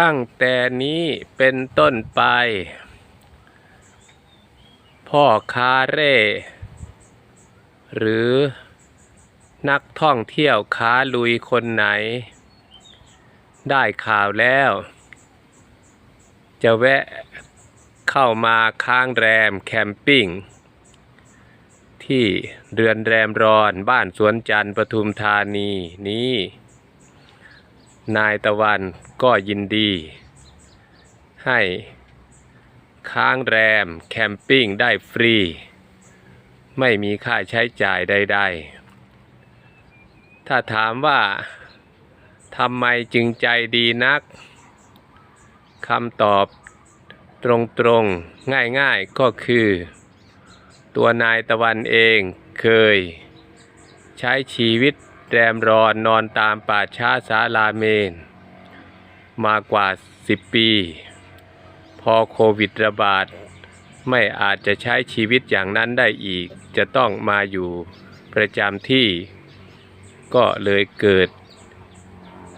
ตั้งแต่นี้เป็นต้นไป พ่อคาเร่ หรือนักท่องเที่ยวค้าลุยคนไหน ได้ข่าวแล้ว จะแวะเข้ามาค้างแรมแคมปิ้ง ที่เรือนแรมรอนบ้านสวนจันทร์ปทุมธานีนี้ นายตะวันก็ยินดี ให้ค้างแรมแคมปิ้งได้ฟรี ไม่มีค่าใช้จ่ายใด ๆ ถ้าถามว่าทำไมจึงใจดีนักคำตอบตรงๆ ง่ายๆ ก็คือ ตัวนายตะวันเองเคย ใช้ชีวิต แรมรอนนอนตามป่าช้าสาลาเมน มากว่า 10 ปี พอโควิดระบาด ไม่อาจจะใช้ชีวิตอย่างนั้นได้อีก จะต้องมาอยู่ประจำที่ ก็เลยเกิด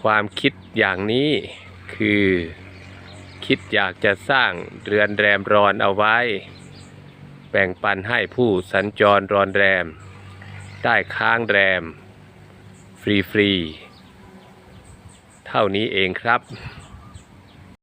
ความคิดอย่างนี้คือ คิดอยากจะสร้างเรือนแรมรอนเอาไว้ แบ่งปันให้ผู้สัญจรรอนแรม ได้ค้างแรม ฟรี ๆ เท่านี้เองครับ